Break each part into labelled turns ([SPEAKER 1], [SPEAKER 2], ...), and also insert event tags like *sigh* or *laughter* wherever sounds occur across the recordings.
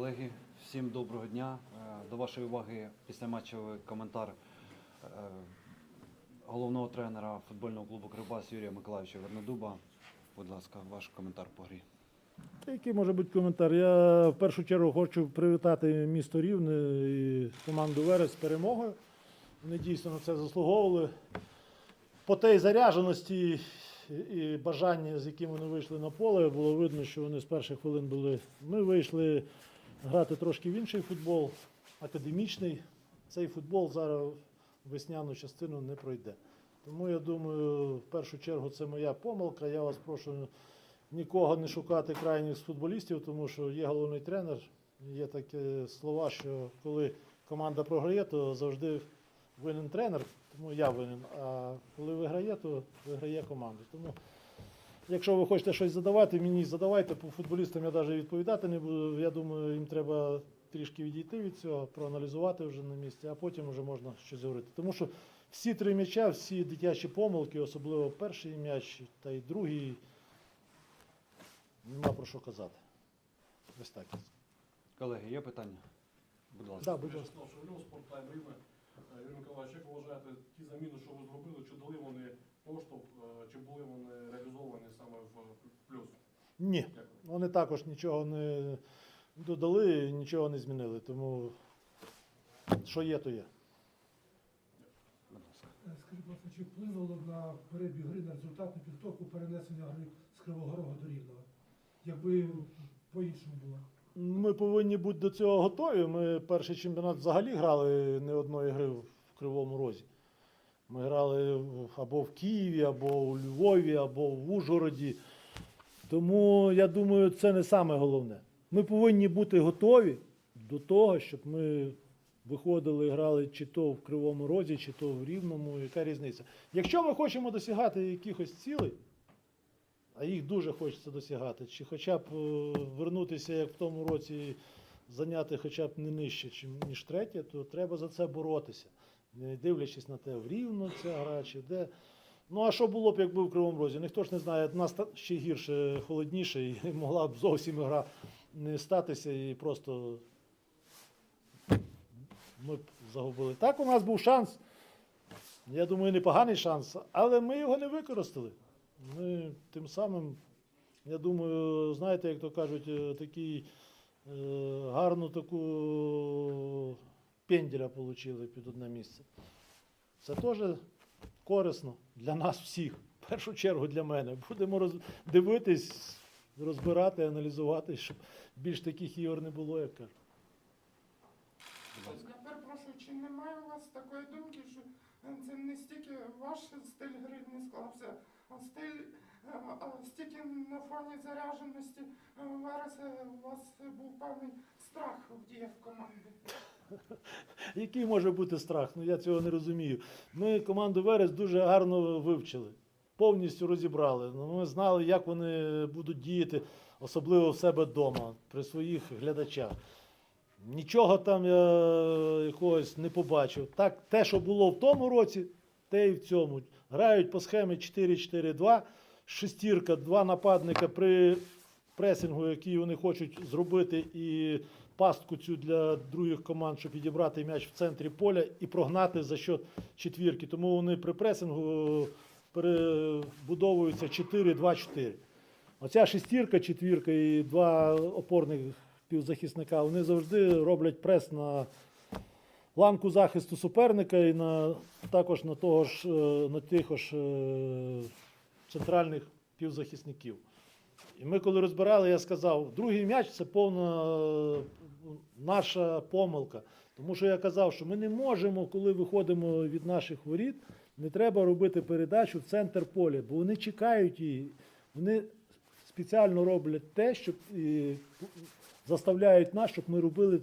[SPEAKER 1] Колеги, всім доброго дня. Е, До вашої уваги післяматчевий коментар е, головного тренера футбольного клубу Кривбас Юрія Миколаївича Вернодуба. Будь ласка, ваш коментар по грі.
[SPEAKER 2] Та Який може бути коментар? Я в першу чергу хочу привітати місто Рівне і команду Верес з перемогою. Вони дійсно на це заслуговували. По тій зарядженості і бажанні, з яким вони вийшли на поле, було видно, що вони з перших хвилин були. Ми вийшли грати трошки в інший футбол, академічний. Цей футбол зараз весняну частину не пройде. Тому я думаю, в першу чергу це моя помилка. Я вас прошу нікого не шукати крайніх футболістів, тому що є головний тренер. Є такі слова, що коли команда програє, то завжди винен тренер, тому я винен. А коли виграє, то виграє команда. Тому, якщо ви хочете щось задавати, мені задавайте по футболістам, я навіть відповідати не буду. Я думаю, їм треба трішки відійти від цього, проаналізувати вже на місці, а потім вже можна щось говорити. Тому що всі три м'яча, всі дитячі помилки, особливо перший м'яч та й другий, нема про що казати. Ось так.
[SPEAKER 1] Колеги, є питання? Будь ласка.
[SPEAKER 2] Да, будь
[SPEAKER 3] Я
[SPEAKER 2] ласка.
[SPEAKER 3] сказав, що в нього спорттайм Рівне. Юрій Миколаївич, як ви вважаєте, ті заміни, що ви зробили, чи дали вони поштовх, е, чи були вони реалізовані саме в плюс?
[SPEAKER 2] Ні.
[SPEAKER 3] Дякую.
[SPEAKER 2] Вони також нічого не додали, нічого не змінили. Тому що є, то є.
[SPEAKER 4] Е, Скажіть, будь ласка, чи вплинуло на перебіг гри на результатну підготовку перенесення гри з Кривого Рога до Рівного? Якби по-іншому було?
[SPEAKER 2] Ми повинні бути до цього готові. Ми перший чемпіонат взагалі грали не одної гри в Кривому Розі. Ми грали або в Києві, або у Львові, або в Ужгороді. Тому я думаю, це не саме головне. Ми повинні бути готові до того, щоб ми виходили і грали чи то в Кривому Розі, чи то в Рівному. Яка різниця? Якщо ми хочемо досягати якихось цілей, а їх дуже хочеться досягати, чи хоча б е, вернутися, як в тому році, зайняти хоча б не нижче, ніж третє, то треба за це боротися. Не дивлячись на те, в рівно ця гра, чи де. Ну а що було б, якби в Кривому Розі? Ніхто ж не знає, в нас ще гірше, холодніше, і *laughs* могла б зовсім гра не статися і просто ми б загубили. Так у нас був шанс. Я думаю, непоганий шанс, але ми його не використали. Ми тим самим, я думаю, знаєте, як то кажуть, е, такий е, гарну таку пенділя отримали під одне місце. Це теж корисно для нас всіх. В першу чергу для мене. Будемо роз... дивитись, розбирати, аналізувати, щоб більш таких ігор не було, як кажуть.
[SPEAKER 5] Я перепрошую, чи немає у вас такої думки, що е, це не стільки ваш стиль гри не склався, а стиль е, а стільки на фоні зарядженості е, Вереса у вас був певний страх в діях команди.
[SPEAKER 2] Який може бути страх? Ну я цього не розумію. Ми команду Верес дуже гарно вивчили, повністю розібрали. Ну, ми знали, як вони будуть діяти, особливо в себе вдома, при своїх глядачах. Нічого там я якогось не побачив. Так, те, що було в тому році, те і в цьому. Грають по схемі 4-4-2, шестірка, два нападника при пресингу, який вони хочуть зробити, і пастку цю для других команд, щоб підібрати м'яч в центрі поля і прогнати за счет четвірки. Тому вони при пресингу перебудовуються 4-2-4. Оця шестірка, четвірка і два опорних півзахисника, вони завжди роблять прес на ланку захисту суперника і на, також на, того ж, е, на тих ж е, центральних півзахисників. І ми, коли розбирали, я сказав, другий м'яч це повна е, наша помилка. Тому що я казав, що ми не можемо, коли виходимо від наших воріт, не треба робити передачу в центр поля, бо вони чекають її. Вони спеціально роблять те, щоб і, заставляють нас, щоб ми робили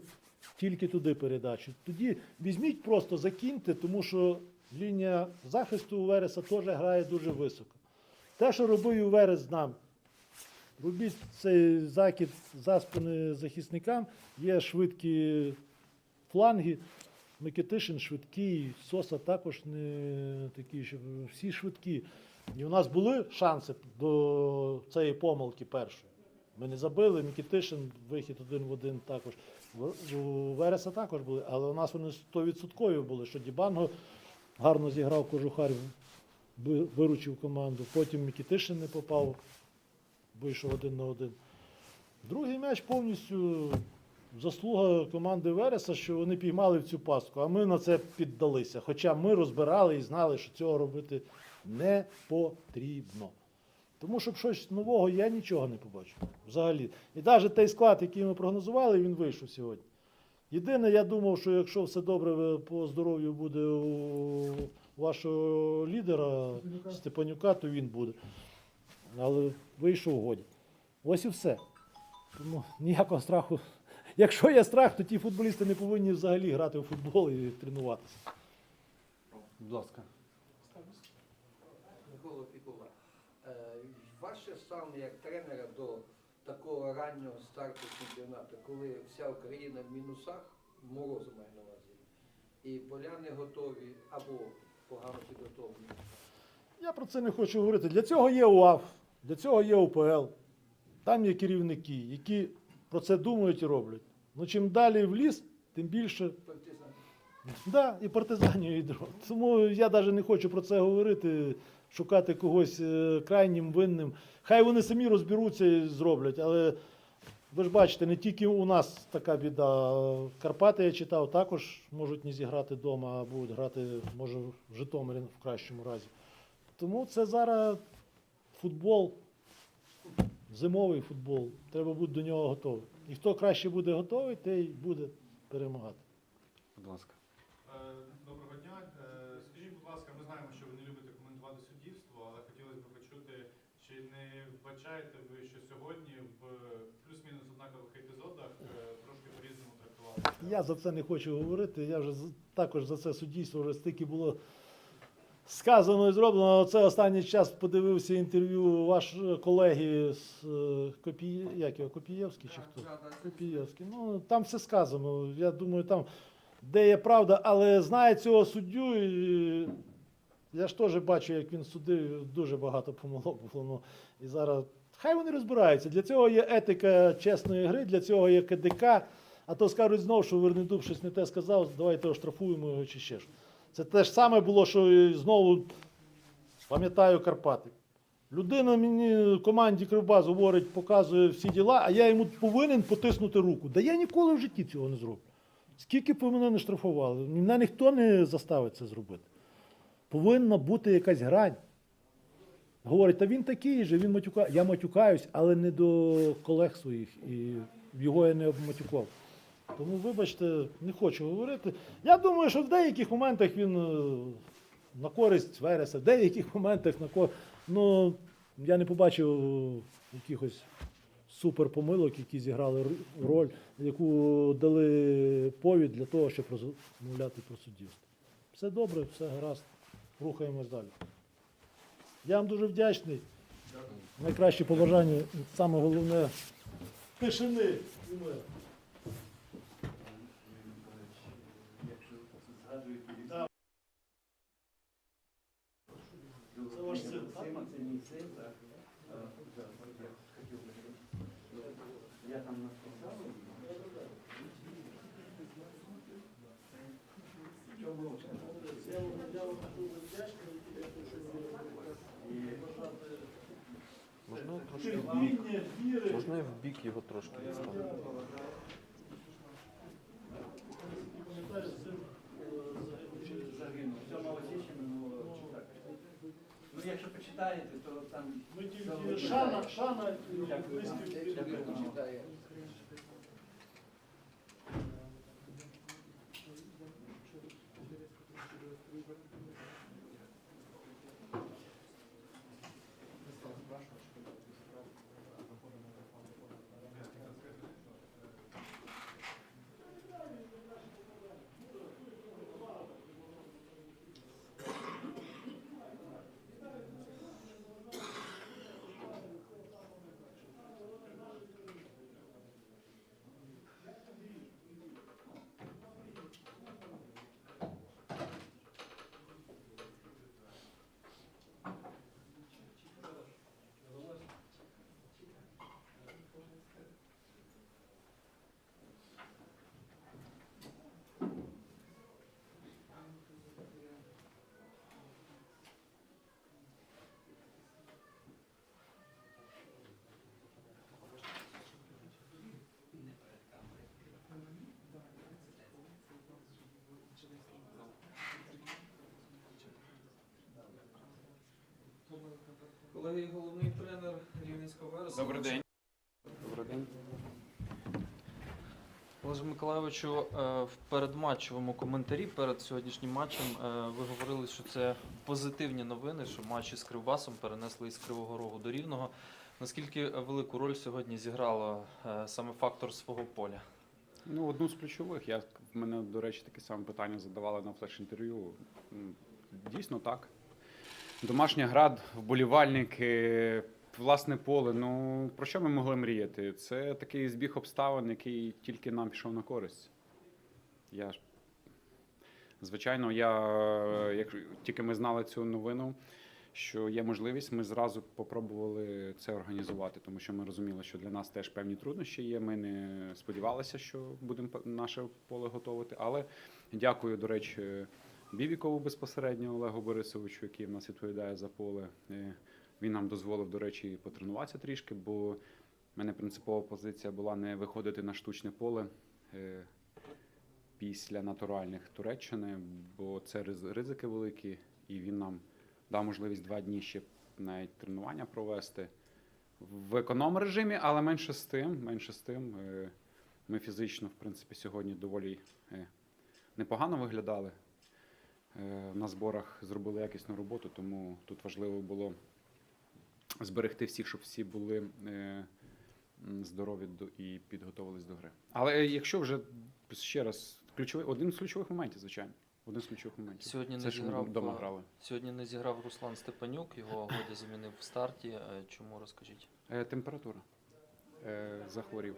[SPEAKER 2] тільки туди передачу. Тоді візьміть просто закиньте, тому що лінія захисту у Вереса теж грає дуже високо. Те, що робив Верес з нами, робіть цей закид за спини захисникам, є швидкі фланги. Микитишин швидкий, Соса також не такий, що всі швидкі. І у нас були шанси до цієї помилки першої. Ми не забили, Микітишин, вихід один в один також. У Вереса також були, але у нас вони 100% були, що Дібанго гарно зіграв кожухар, виручив команду. Потім Микітишин не попав, вийшов один на один. Другий м'яч повністю заслуга команди Вереса, що вони піймали в цю пастку, а ми на це піддалися. Хоча ми розбирали і знали, що цього робити не потрібно. Тому щоб щось нового я нічого не побачив. Взагалі. І навіть той склад, який ми прогнозували, він вийшов сьогодні. Єдине, я думав, що якщо все добре по здоров'ю буде у вашого лідера.
[SPEAKER 4] Степанюка,
[SPEAKER 2] то він буде. Але вийшов годі. Ось і все. Тому ніякого страху. Якщо є страх, то ті футболісти не повинні взагалі грати в футбол і тренуватися.
[SPEAKER 1] Будь ласка.
[SPEAKER 6] Микола Пікова, е, ваше ставлення як тренера до такого раннього старту чемпіонату, коли вся Україна в мінусах, морозу маю на увазі, і поля не готові або погано підготовлені.
[SPEAKER 2] Я про це не хочу говорити. Для цього є УАФ, для цього є УПЛ. Там є керівники, які про це думають і роблять. Ну чим далі в ліс, тим більше. Да, і партизанів, і. Тому я навіть не хочу про це говорити, шукати когось е, крайнім винним. Хай вони самі розберуться і зроблять, але ви ж бачите, не тільки у нас така біда. Карпати, я читав, також можуть не зіграти вдома, а будуть грати, може, в Житомирі в кращому разі. Тому це зараз футбол, зимовий футбол. Треба бути до нього готовий. І хто краще буде готовий, той буде перемагати.
[SPEAKER 1] Будь ласка.
[SPEAKER 7] Е, Доброго дня. Е, Скажіть, будь ласка, ми знаємо, що ви не любите коментувати суддівство, але хотілося б почути, чи не вбачаєте ви, що сьогодні в плюс-мінус однакових епізодах е, трошки по-різному трактувалося?
[SPEAKER 2] Я за це не хочу говорити. Я вже також за це суддівство вже стільки було сказано і зроблено. Це останній час подивився інтерв'ю ваш е, колеги з е, Копі... як його, Копієвський чи хто? Копієвський. Ну там все сказано. Я думаю, там де є правда, але знає цього суддю. І... Я ж теж бачу, як він судив, дуже багато помилок було. Ну, і зараз хай вони розбираються. Для цього є етика чесної гри, для цього є КДК. А то скажуть знову, що Вернедуб щось не те сказав, давайте оштрафуємо його чи ще що. Це те ж саме було, що знову пам'ятаю Карпати. Людина мені команді Кривбас говорить, показує всі діла, а я йому повинен потиснути руку. Да я ніколи в житті цього не зроблю. Скільки б мене не штрафували, мене ніхто не заставить це зробити. Повинна бути якась грань. Говорить, та він такий же, він матюкає. Я матюкаюсь, але не до колег своїх. І його я не обматюкував. Тому, вибачте, не хочу говорити. Я думаю, що в деяких моментах він е, на користь Вереса, в деяких моментах на користь. Ну, я не побачив е, якихось суперпомилок, які зіграли роль, яку дали повід для того, щоб розмовляти про суддівство. Все добре, все гаразд. Рухаємось далі. Я вам дуже вдячний. Найкращі побажання, саме головне тишини і миру. Це ваш син, так?
[SPEAKER 8] Це мій син, так. Я там написав.
[SPEAKER 2] Я вам
[SPEAKER 9] Можна трошки в бік? Можна в бік його трошки відставити?
[SPEAKER 2] Е, загинув чи загинув.
[SPEAKER 8] Ну, якщо почитаєте, то там
[SPEAKER 2] Ми тільки шана, шана і близьких
[SPEAKER 10] Колеги, головний тренер Рівненського Вереса.
[SPEAKER 9] Добрий день. Добрий день.
[SPEAKER 10] Олеже Миколайовичу, е, в передматчевому коментарі перед сьогоднішнім матчем е, ви говорили, що це позитивні новини, що матчі з Кривбасом перенесли із Кривого Рогу до Рівного. Наскільки велику роль сьогодні зіграло е, саме фактор свого поля?
[SPEAKER 9] Ну, одну з ключових. Я мене, до речі, таке саме питання задавали на флеш-інтерв'ю. Дійсно так. Домашня гра, вболівальники, власне поле. Ну про що ми могли мріяти? Це такий збіг обставин, який тільки нам пішов на користь. Я ж звичайно, я як тільки ми знали цю новину, що є можливість, ми зразу попробували це організувати, тому що ми розуміли, що для нас теж певні труднощі є. Ми не сподівалися, що будемо наше поле готувати. Але дякую, до речі, Бібікову безпосередньо Олегу Борисовичу, який в нас відповідає за поле. Він нам дозволив, до речі, потренуватися трішки, бо в мене принципова позиція була не виходити на штучне поле. е, Після натуральних Туреччини, бо це ризики великі, і він нам дав можливість два дні ще навіть тренування провести в економ режимі, але менше з тим, менше з тим, е, ми фізично, в принципі, сьогодні доволі е, непогано виглядали. Е, На зборах зробили якісну роботу, тому тут важливо було зберегти всіх, щоб всі були е, здорові і підготовились до гри. Але якщо вже ще раз, ключовий, один з ключових моментів, звичайно. Один з ключових моментів.
[SPEAKER 10] Сьогодні
[SPEAKER 9] Це
[SPEAKER 10] не зіграв
[SPEAKER 9] вдома грали.
[SPEAKER 10] Сьогодні не зіграв Руслан Степанюк, його годі замінив в старті. Е, Чому розкажіть?
[SPEAKER 9] Температура. Захворів.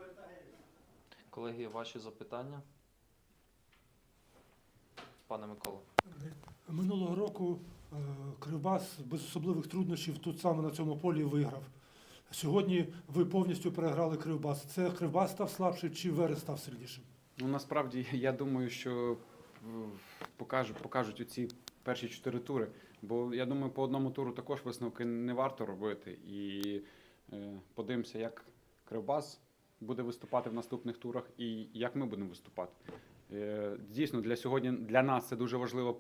[SPEAKER 10] Колеги, ваші запитання? Пане Микола.
[SPEAKER 4] Минулого року е, Кривбас без особливих труднощів тут саме на цьому полі виграв. Сьогодні ви повністю переграли Кривбас. Це Кривбас став слабший чи Верес став сильнішим?
[SPEAKER 9] Ну насправді *laughs* я думаю, що в- покажуть, покажуть оці перші чотири тури. Бо я думаю, по одному туру також висновки не варто робити. І е, подивимося, як Кривбас буде виступати в наступних турах і як ми будемо виступати. Е, дійсно, для сьогодні для нас це дуже важлива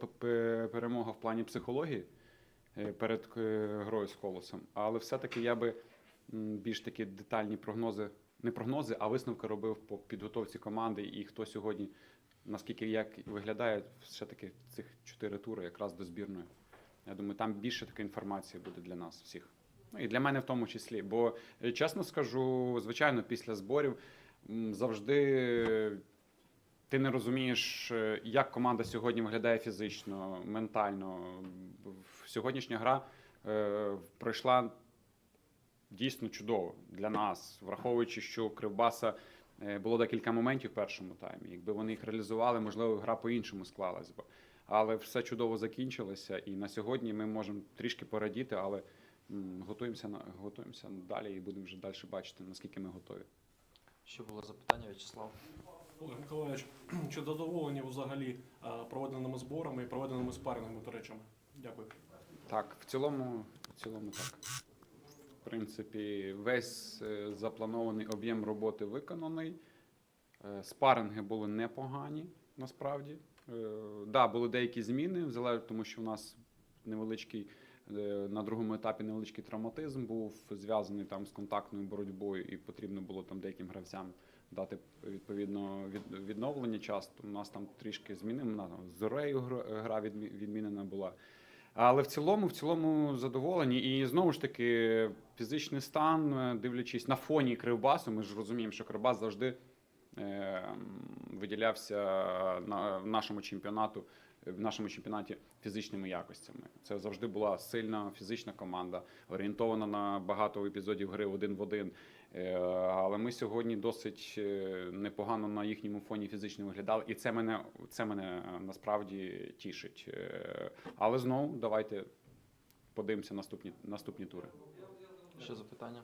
[SPEAKER 9] перемога в плані психології е, перед е, грою з колосом. Але все-таки я би більш такі детальні прогнози не прогнози, а висновки робив по підготовці команди і хто сьогодні, наскільки як виглядає, все-таки цих чотири тури якраз до збірної. Я думаю, там більше такої інформації буде для нас всіх. Ну і для мене в тому числі. Бо чесно скажу, звичайно, після зборів завжди ти не розумієш, е, як команда сьогодні виглядає фізично, ментально. Сьогоднішня гра е, пройшла дійсно чудово для нас, враховуючи, що у Кривбаса е, було декілька моментів в першому таймі. Якби вони їх реалізували, можливо, гра по-іншому склалась би. Але все чудово закінчилося, і на сьогодні ми можемо трішки порадіти, але готуємося готуємося далі і будемо вже далі бачити, наскільки ми готові.
[SPEAKER 10] Ще було запитання, В'ячеслав.
[SPEAKER 3] Олег Миколаївич, *clears throat* чи задоволені взагалі е, проведеними зборами і проведеними спарингами туречами? Дякую.
[SPEAKER 9] Так, в цілому, в цілому так. В принципі, весь е, запланований об'єм роботи виконаний. Е, Спаринги були непогані, насправді. Е, Да, були деякі зміни, взяле- тому що в нас невеличкий на другому етапі невеличкий травматизм був зв'язаний там з контактною боротьбою, і потрібно було там деяким гравцям дати відповідно відновлення часу. У нас там трішки змінили. на- З Зорею гра- відмінена була. Але в цілому, в цілому задоволені. І знову ж таки, фізичний стан, е, дивлячись на фоні Кривбасу, ми ж розуміємо, що Кривбас завжди е, виділявся на нашому чемпіонату, в нашому чемпіонаті фізичними якостями. Це завжди була сильна фізична команда, орієнтована на багато епізодів гри один в один. Е, Але ми сьогодні досить е, непогано на їхньому фоні фізично виглядали, і це мене, це мене е, насправді тішить. Але знову давайте подивимося наступні, наступні тури.
[SPEAKER 10] Ще запитання.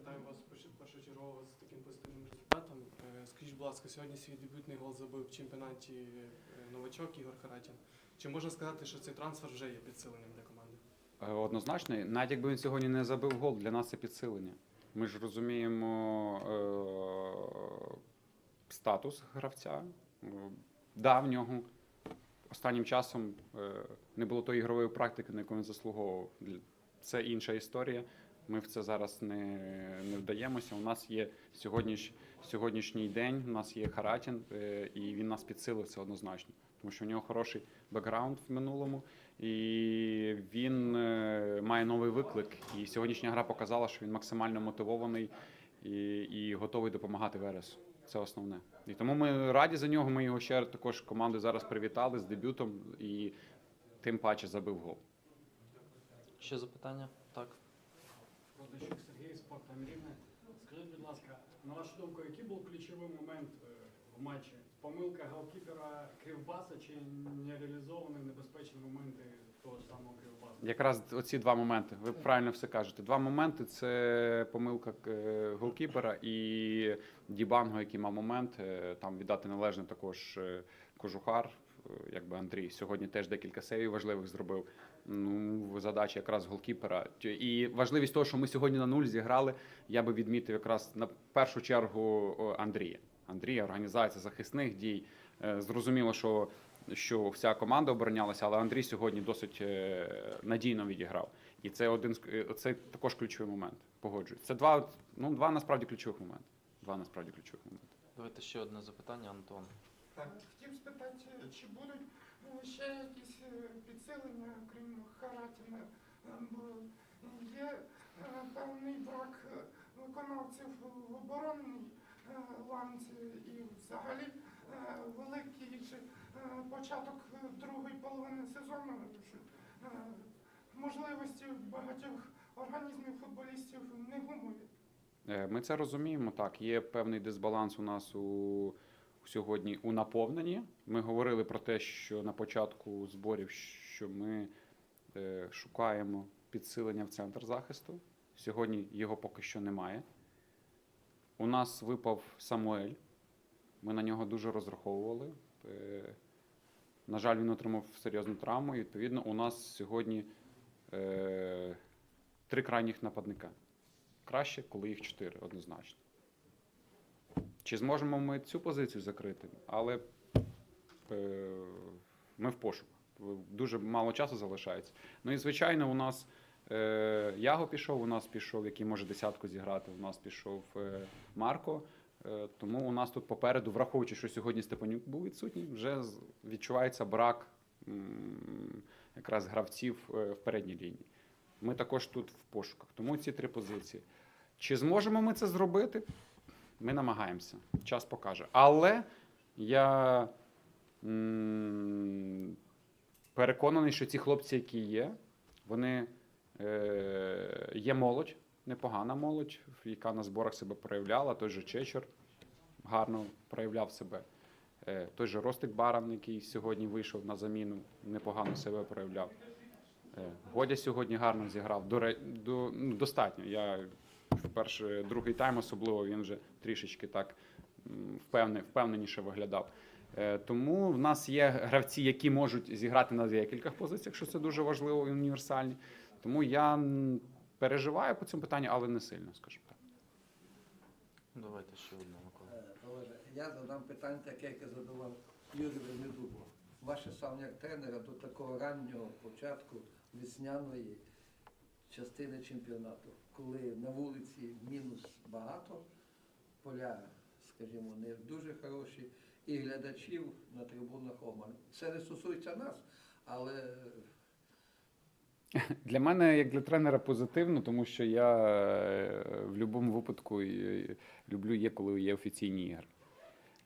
[SPEAKER 11] Вітаю вас перш- першочергово з таким позитивним результатом. Будь ласка, сьогодні свій дебютний гол забив в чемпіонаті е, новачок Ігор Харатін. Чи можна сказати, що цей трансфер вже є підсиленням для команди?
[SPEAKER 9] Е, Однозначно, навіть якби він сьогодні не забив гол, для нас це підсилення. Ми ж розуміємо е- статус гравця. Е, Да, в нього останнім часом не було тої ігрової практики, на яку він заслуговував. Це інша історія. Ми в це зараз не, не вдаємося. У нас є сьогодніш, сьогоднішній день, у нас є Харатін, е, і він нас підсилив це однозначно. Тому що у нього хороший бекграунд в минулому, і він е, має новий виклик. І сьогоднішня гра показала, що він максимально мотивований і, і готовий допомагати Вересу. Це основне. І тому ми раді за нього. Ми його ще також командою зараз привітали з дебютом і тим паче забив гол.
[SPEAKER 10] Ще запитання? Так.
[SPEAKER 12] Продащук Сергій, спорт Рівне. На вашу думку, який був ключовий момент е, в матчі? Помилка голкіпера Кривбаса чи нереалізовані небезпечні моменти того ж самого Кривбаса?
[SPEAKER 9] Якраз оці два моменти. Ви правильно все кажете. Два моменти це помилка е, голкіпера і Дібанго, який мав момент. Е, Там віддати належне також кожухар, якби Андрій. Сьогодні теж декілька сейвів важливих зробив. Ну, задача якраз голкіпера. Ті- І важливість того, що ми сьогодні на нуль зіграли, я би відмітив якраз на першу чергу Андрія. Андрія, організація захисних дій. Е, Зрозуміло, що що вся команда оборонялася, але Андрій сьогодні досить е, надійно відіграв. І це один з е, це також ключовий момент. Погоджуюсь. Це два, ну, два насправді ключових моменти. Два насправді ключових моменти.
[SPEAKER 10] Давайте ще одне запитання, Антон.
[SPEAKER 5] Так, хотів спитати, чи будуть ще якісь е, підсилення, крім Харатіна? Е, Бо є е, певний брак виконавців в оборонній ланці і взагалі великий початок другої половини сезону. Можливості багатьох організмів футболістів не гумові.
[SPEAKER 9] Ми це розуміємо. Так, є певний дисбаланс у нас у сьогодні у наповненні. Ми говорили про те, що на початку зборів, що ми е, шукаємо підсилення в центр захисту. Сьогодні його поки що немає. У нас випав Самуель. Ми на нього дуже розраховували. Е, На жаль, він отримав серйозну травму. І, відповідно, у нас сьогодні е, три крайніх нападника. Краще, коли їх чотири, однозначно. Чи зможемо ми цю позицію закрити? Але е, ми в пошуку. Дуже мало часу залишається. Ну і звичайно, у нас е, Яго пішов, у нас пішов, який може десятку зіграти, у нас пішов е, Марко. Е, тому у нас тут попереду, враховуючи, що сьогодні Степанюк був відсутній, вже відчувається брак м, якраз гравців е, в передній лінії. Ми також тут в пошуках. Тому ці три позиції. Чи зможемо ми це зробити? Ми намагаємося. Час покаже. Але я м, переконаний, що ці хлопці, які є, вони е, є молодь, непогана молодь, яка на зборах себе проявляла. Той же Чечер гарно проявляв себе. Е, той же Ростик Баран, який сьогодні вийшов на заміну, непогано себе проявляв. Е, Годя сьогодні гарно зіграв. До, до, ну, достатньо. Я перший, другий тайм особливо він вже трішечки так впевненіше виглядав. Е, Тому в нас є гравці, які можуть зіграти на декількох позиціях, що це дуже важливо і універсальні. Тому я переживаю по цьому питанню, але не сильно, скажімо так.
[SPEAKER 10] Давайте ще одне, Микола.
[SPEAKER 6] Е, я задам питання таке, яке задавав Юрій Вернедубов. Ваше саме як тренера до такого раннього початку весняної частини чемпіонату, коли на вулиці мінус багато, поля, скажімо, не дуже хороші, і глядачів на трибунах Оман. Це не стосується нас, але *laughs*
[SPEAKER 9] Для мене, як для тренера, позитивно, тому що я е, в будь-якому випадку люблю є, коли є офіційні ігри.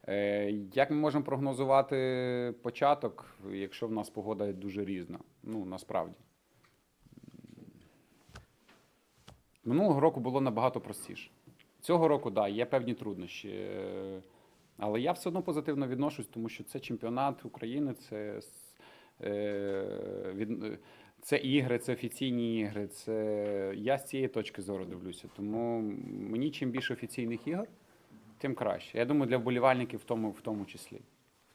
[SPEAKER 9] Е, Як ми можемо прогнозувати початок, якщо в нас погода дуже різна? Ну, насправді. Минулого року було набагато простіше. Цього року, так, да, є певні труднощі. Е, Але я все одно позитивно відношусь, тому що це чемпіонат України, це, е, е, це ігри, це офіційні ігри. Це я з цієї точки зору дивлюся. Тому мені чим більше офіційних ігор, тим краще. Я думаю, для вболівальників в тому, в тому числі.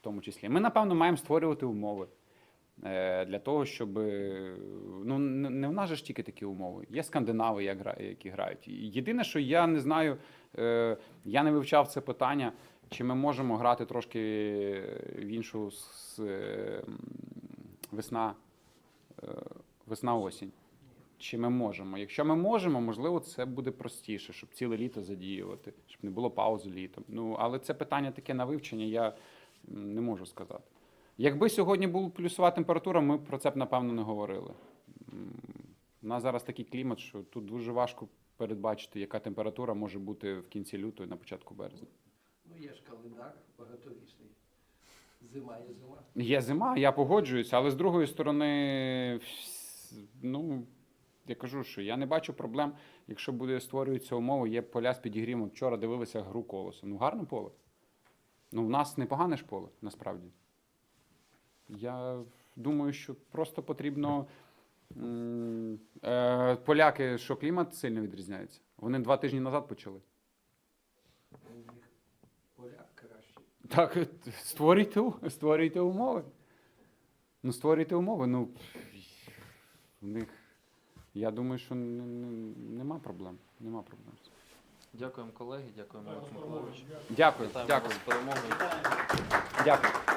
[SPEAKER 9] В тому числі. Ми, напевно, маємо створювати умови для того, щоб. е, Ну, не в нас же ж тільки такі умови. Є скандинави, які грають. Єдине, що я не знаю, е, я не вивчав це питання, чи ми можемо грати трошки в іншу с- е, весна, е, весна-осінь. чи ми можемо. Якщо ми можемо, можливо, це буде простіше, щоб ціле літо задіювати, щоб не було паузи літом. Ну, але це питання таке на вивчення, я не можу сказати. Якби сьогодні була плюсова температура, ми про це б напевно не говорили. У нас зараз такий клімат, що тут дуже важко передбачити, яка температура може бути в кінці лютого і на початку березня.
[SPEAKER 6] Ну є ж календар багаторічний. Зима є зима.
[SPEAKER 9] Є зима, я погоджуюся, але з другої сторони, ну я кажу, що я не бачу проблем, якщо буде створюються умови, є поля з підігрівом. Вчора дивилися гру колосу. Ну, гарне поле. Ну, в нас непогане ж поле, насправді. Я думаю, що просто потрібно. Е, поляки, що клімат сильно відрізняється. Вони два тижні назад почали.
[SPEAKER 6] У них поля краще.
[SPEAKER 9] Так, створюйте, створюйте умови. Ну, створюйте умови. Ну, в них, я думаю, що нема проблем. Нема проблем.
[SPEAKER 10] Дякуємо колеги, дякуємо Миколаївич.
[SPEAKER 9] Дякую, дякую,
[SPEAKER 10] перемогою.
[SPEAKER 9] дякую.